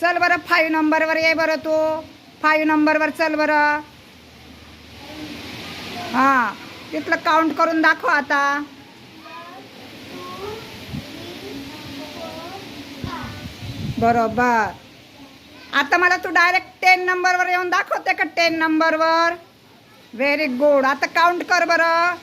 चल बरं फाईव्ह नंबरवर ये बरं तू. फाईव्ह नंबरवर चल बरं. हां तिथलं काउंट करून दाखव आता. बरोबर. आता मला तू डायरेक्ट टेन नंबरवर येऊन दाखवते का टेन नंबरवर व्हेरी गुड आता काउंट कर बरं.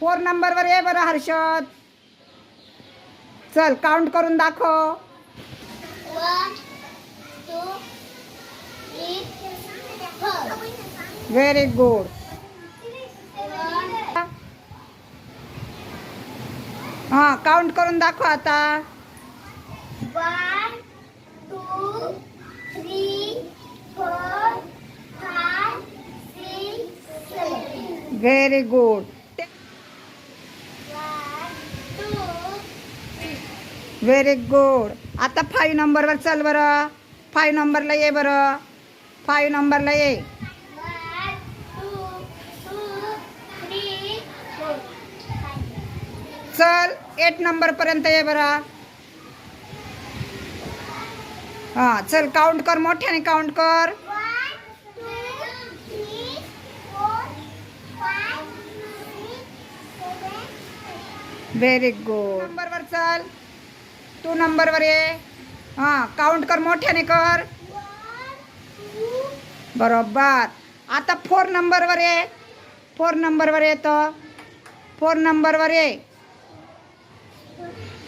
फोर नंबरवर ये बरं हर्षद. चल काउंट करून दाखव. व्हेरी गुड हां काउंट करून दाखव आता. व्हेरी गुड व्हेरी गुड आता फाईव्ह नंबरवर चल बरं. फाईव्ह नंबरला ये बरं. फाईव्ह नंबरला ये. चल एट नंबरपर्यंत ये बरं. हां चल काउंट कर मोठ्याने काउंट कर. व्हेरी गुड नंबरवर चल. तू नंबरवर ये. हां काउंट कर मोठ्याने कर. बरोबर. आता फोर नंबरवर ये. फोर नंबरवर येतो फोर नंबरवर ये.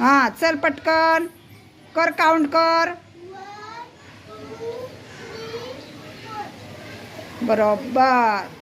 हां चल पटकन. कर काउंट कर. बरोबर.